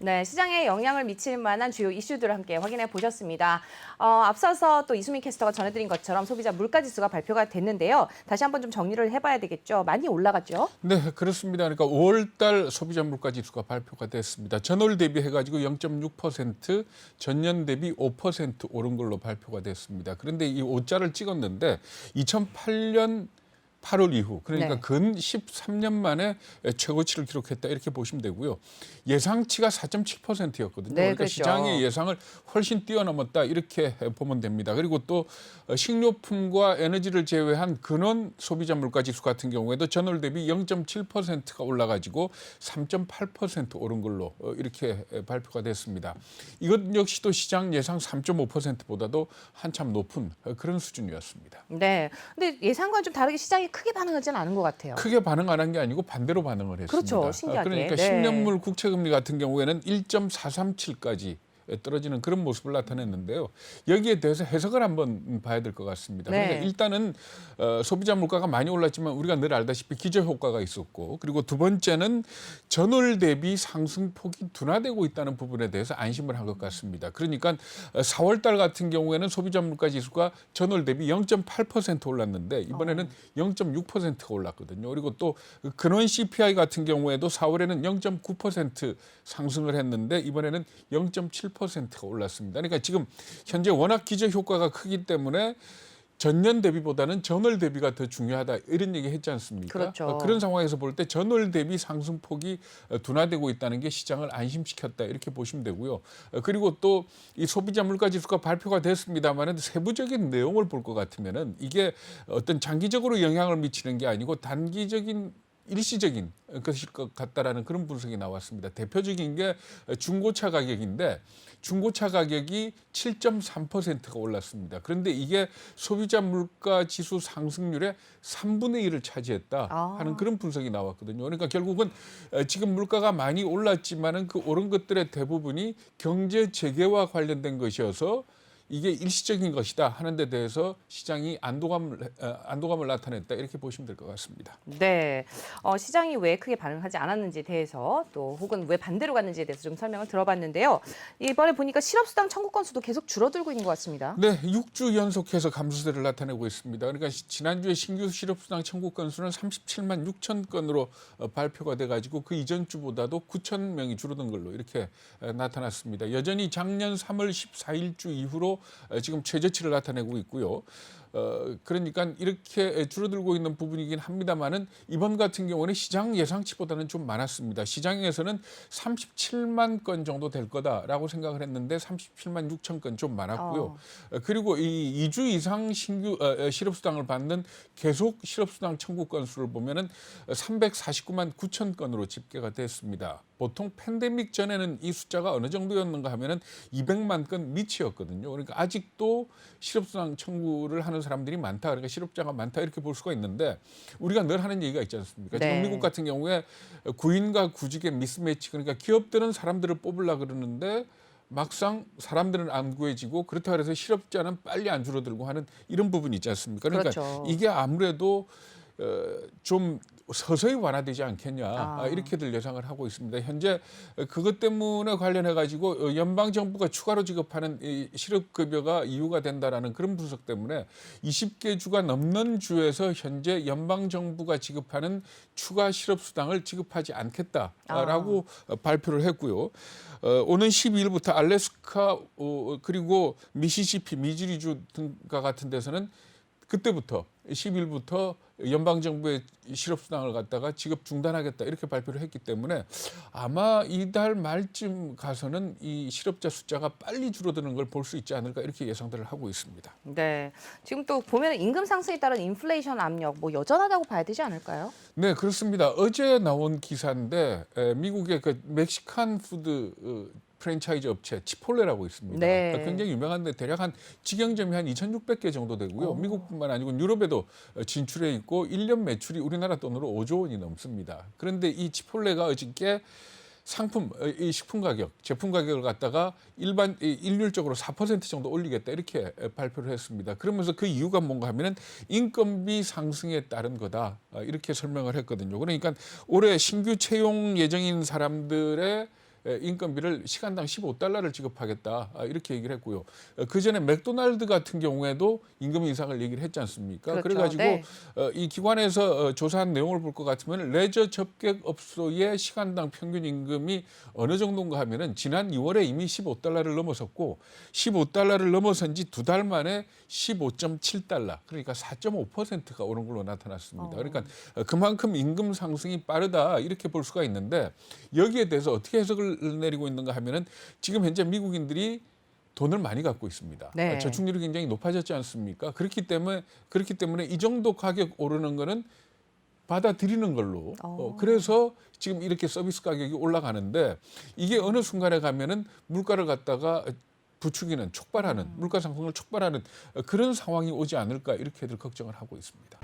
네, 시장에 영향을 미칠 만한 주요 이슈들을 함께 확인해 보셨습니다. 어, 앞서서 또 이수민 캐스터가 전해드린 것처럼 소비자 물가지수가 발표가 됐는데요. 다시 한번 좀 정리를 해봐야 되겠죠. 많이 올라갔죠? 네, 그렇습니다. 그러니까 5월달 소비자 물가 지수가 발표가 됐습니다. 전월 대비해가지고 0.6% 전년 대비 5% 오른 걸로 발표가 됐습니다. 그런데 이 5자를 찍었는데 2008년 8월 이후 그러니까 네. 근 13년 만에 최고치를 기록했다 이렇게 보시면 되고요. 예상치가 4.7%였거든요. 네, 그러니까 그렇죠. 시장의 예상을 훨씬 뛰어넘었다 이렇게 보면 됩니다. 그리고 또 식료품과 에너지를 제외한 근원 소비자 물가 지수 같은 경우에도 전월 대비 0.7%가 올라가지고 3.8% 오른 걸로 어, 이렇게 발표가 됐습니다. 이것 역시도 시장 예상 3.5%보다도 한참 높은 어, 그런 수준이었습니다. 네. 근데 예상과는 좀 다르게 시장이 크게 반응하지는 않은 것 같아요. 크게 반응 안 한 게 아니고 반대로 반응을 했습니다. 그렇죠. 신기하게. 그러니까 네. 10년물 국채금리 같은 경우에는 1.437까지 떨어지는 그런 모습을 나타냈는데요. 여기에 대해서 해석을 한번 봐야 될 것 같습니다. 네. 그러니까 일단은 어, 소비자 물가가 많이 올랐지만 우리가 늘 알다시피 기저 효과가 있었고 그리고 두 번째는 전월 대비 상승폭이 둔화되고 있다는 부분에 대해서 안심을 한 것 같습니다. 그러니까 4월 달 같은 경우에는 소비자 물가 지수가 전월 대비 0.8% 올랐는데 이번에는 0.6%가 올랐거든요. 그리고 또 근원 CPI 같은 경우에도 4월에는 0.9% 상승을 했는데 이번에는 0.7%가 올랐습니다. 그러니까 지금 현재 워낙 기저 효과가 크기 때문에 전년 대비보다는 전월 대비가 더 중요하다 이런 얘기 했지 않습니까? 그렇죠. 어, 그런 상황에서 볼 때 전월 대비 상승폭이 어, 둔화되고 있다는 게 시장을 안심시켰다 이렇게 보시면 되고요. 어, 그리고 또 이 소비자 물가 지수가 발표가 됐습니다만은 세부적인 내용을 볼 것 같으면은 이게 어떤 장기적으로 영향을 미치는 게 아니고 단기적인 일시적인 것일 것 같다라는 그런 분석이 나왔습니다. 대표적인 게 중고차 가격인데 중고차 가격이 7.3%가 올랐습니다. 그런데 이게 소비자 물가 지수 상승률의 3분의 1을 차지했다 아. 하는 그런 분석이 나왔거든요. 그러니까 결국은 어, 지금 물가가 많이 올랐지만은 그 오른 것들의 대부분이 경제 재개와 관련된 것이어서 이게 일시적인 것이다 하는 데 대해서 시장이 안도감을 어, 안도감을 나타냈다 이렇게 보시면 될 것 같습니다. 네. 어, 시장이 왜 크게 반응하지 않았는지에 대해서 또 혹은 왜 반대로 갔는지에 대해서 좀 설명을 들어봤는데요. 이번에 보니까 실업수당 청구 건수도 계속 줄어들고 있는 것 같습니다. 네, 6주 연속해서 감소세를 나타내고 있습니다. 그러니까 시- 지난주에 신규 실업수당 청구 건수는 37만 6천 건으로 어, 발표가 돼가지고 그 이전 주보다도 9천 명이 줄어든 걸로 이렇게 어, 나타났습니다. 여전히 작년 3월 14일주 이후로 어, 지금 최저치를 나타내고 있고요. 어, 그러니까 이렇게 줄어들고 있는 부분이긴 합니다만은 이번 같은 경우는 시장 예상치보다는 좀 많았습니다. 시장에서는 37만 건 정도 될 거다라고 생각을 했는데 37만 6천 건 좀 많았고요. 어. 어, 그리고 이 2주 이상 신규 어, 어, 실업수당을 받는 계속 실업수당 청구 건수를 보면은 349만 9천 건으로 집계가 됐습니다. 보통 팬데믹 전에는 이 숫자가 어느 정도였는가 하면은 200만 건 미치였거든요. 그러니까 아직도 실업수당 청구를 하는 사람들이 많다. 그러니까 실업자가 많다 이렇게 볼 수가 있는데 우리가 늘 하는 얘기가 있지 않습니까? 네. 지금 미국 같은 경우에 구인과 구직의 미스매치 그러니까 기업들은 사람들을 뽑으려 그러는데 막상 사람들은 안 구해지고 그렇다고 해서 실업자는 빨리 안 줄어들고 하는 이런 부분이 있지 않습니까? 그러니까 그렇죠. 이게 아무래도 어, 좀 서서히 완화되지 않겠냐 아. 아, 이렇게들 예상을 하고 있습니다. 현재 그것 때문에 관련해 가지고 연방 정부가 추가로 지급하는 이 실업 급여가 이유가 된다라는 그런 분석 때문에 20개 주가 넘는 주에서 현재 연방 정부가 지급하는 추가 실업 수당을 지급하지 않겠다라고 어, 발표를 했고요. 어, 오는 12일부터 알래스카 어, 그리고 미시시피 미주리주 등과 같은 데서는 그때부터 10일부터 연방 정부의 실업수당을 갖다가 지급 중단하겠다 이렇게 발표를 했기 때문에 아마 이달 말쯤 가서는 이 실업자 숫자가 빨리 줄어드는 걸 볼 수 있지 않을까 이렇게 예상들을 하고 있습니다. 네. 지금 또 보면 임금 상승에 따른 인플레이션 압력 뭐 여전하다고 봐야 되지 않을까요? 네 그렇습니다. 어제 나온 기사인데 에, 미국의 그 멕시칸 푸드 어, 프랜차이즈 업체 치폴레라고 있습니다. 네. 그러니까 굉장히 유명한데 대략 한 직영점이 한 2,600개 정도 되고요. 어. 미국뿐만 아니고 유럽에도 어, 진출해 있고 1년 매출이 우리나라 돈으로 5조 원이 넘습니다. 그런데 이 치폴레가 어저께 상품, 어, 이 식품 가격, 제품 가격을 갖다가 일반 이 일률적으로 4% 정도 올리겠다 이렇게 에, 발표를 했습니다. 그러면서 그 이유가 뭔가 하면은 인건비 상승에 따른 거다 어, 이렇게 설명을 했거든요. 그러니까 올해 신규 채용 예정인 사람들의 에, 인건비를 시간당 15달러를 지급하겠다 아, 이렇게 얘기를 했고요. 그 전에 맥도날드 같은 경우에도 임금 인상을 얘기를 했지 않습니까? 그렇죠. 그래 가지고 네. 어, 이 기관에서 어, 조사한 내용을 볼 것 같으면 레저 접객 업소의 시간당 평균 임금이 어느 정도인가 하면은 지난 2월에 이미 15달러를 넘어섰고 15달러를 넘어선 지 두 달 만에 15.7달러 그러니까 4.5%가 오른 걸로 나타났습니다. 어. 그러니까 어, 그만큼 임금 상승이 빠르다 이렇게 볼 수가 있는데 여기에 대해서 어떻게 해석을 내리고 있는가 하면은 지금 현재 미국인들이 돈을 많이 갖고 있습니다. 네. 어, 저축률이 굉장히 높아졌지 않습니까? 그렇기 때문에 그렇기 때문에 이 정도 가격 오르는 거는 받아들이는 걸로. 어. 어, 그래서 지금 이렇게 서비스 가격이 올라가는데 이게 어느 순간에 가면은 물가를 갖다가 부추기는 촉발하는 물가 상승을 촉발하는 그런 상황이 오지 않을까 이렇게들 걱정을 하고 있습니다.